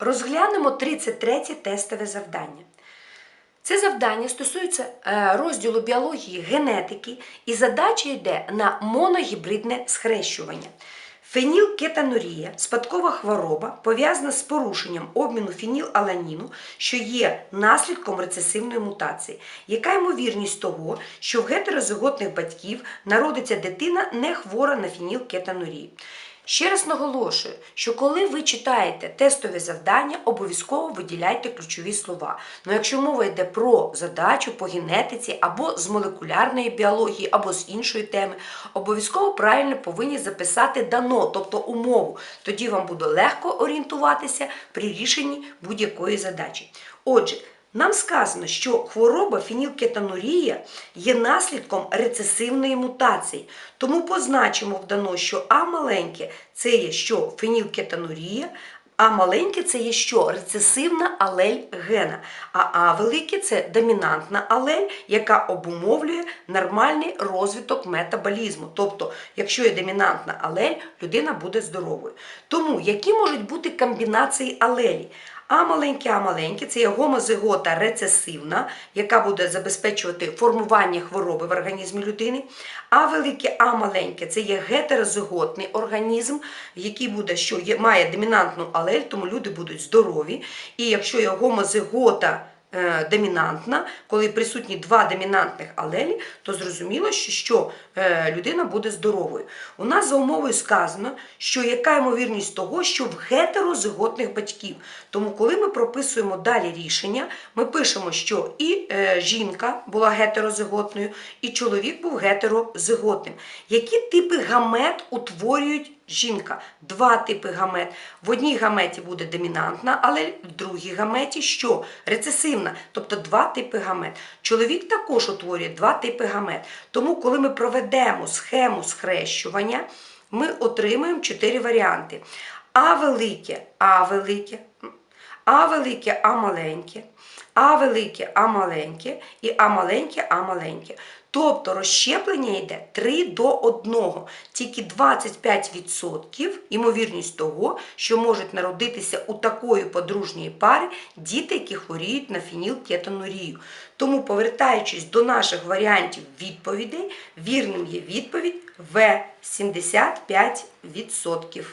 Розглянемо 33 тестове завдання. Це завдання стосується е, розділу біології генетики, і задача йде на моногібридне схрещування. Фенілкетанурія – спадкова хвороба, пов'язана з порушенням обміну фенілаланіну, що є наслідком рецесивної мутації. Яка ймовірність того, що в гетерозиготних батьків народиться дитина не хвора на фенілкетанурію? Ще раз наголошую, що коли ви читаєте тестові завдання, обов'язково виділяйте ключові слова. Ну якщо мова йде про задачу по генетиці або з молекулярної біології, або з іншої теми, обов'язково правильно повинні записати дано, тобто умову. Тоді вам буде легко орієнтуватися при рішенні будь-якої задачі. Отже, нам сказано, що хвороба фенілкетанурія є наслідком рецесивної мутації. Тому позначимо вдано, що А маленьке це є що фенілкетанурія, а маленьке це є що? Рецесивна алель гена. А А велике це домінантна алель, яка обумовлює нормальний розвиток метаболізму. Тобто, якщо є домінантна алель, людина буде здоровою. Тому які можуть бути комбінації алелі? А маленьке, а маленьке це є гомозигота рецесивна, яка буде забезпечувати формування хвороби в організмі людини. А велике, а маленьке це є гетерозиготний організм, який буде, що є, має домінантну алель, тому люди будуть здорові. І якщо є гомозигота домінантна, коли присутні два домінантних алелі, то зрозуміло, що, що е, людина буде здоровою. У нас за умовою сказано, що яка ймовірність того, що в гетерозиготних батьків. Тому, коли ми прописуємо далі рішення, ми пишемо, що і е, жінка була гетерозиготною, і чоловік був гетерозиготним. Які типи гамет утворюють жінка? Два типи гамет. В одній гаметі буде домінантна, але в другій гаметі що? Рецесивна, тобто два типи гамет. Чоловік також утворює два типи гамет. Тому, коли ми проведемо схему схрещування, ми отримаємо чотири варіанти. А велике, А велике, А велике, А маленьке, А велике, А маленьке і А маленьке, А маленьке. Тобто розщеплення йде 3 до 1. Тільки 25% ймовірність того, що можуть народитися у такої подружньої пари діти, які хворіють на фенілкетонурію. Тому, повертаючись до наших варіантів відповідей, вірним є відповідь В 75%.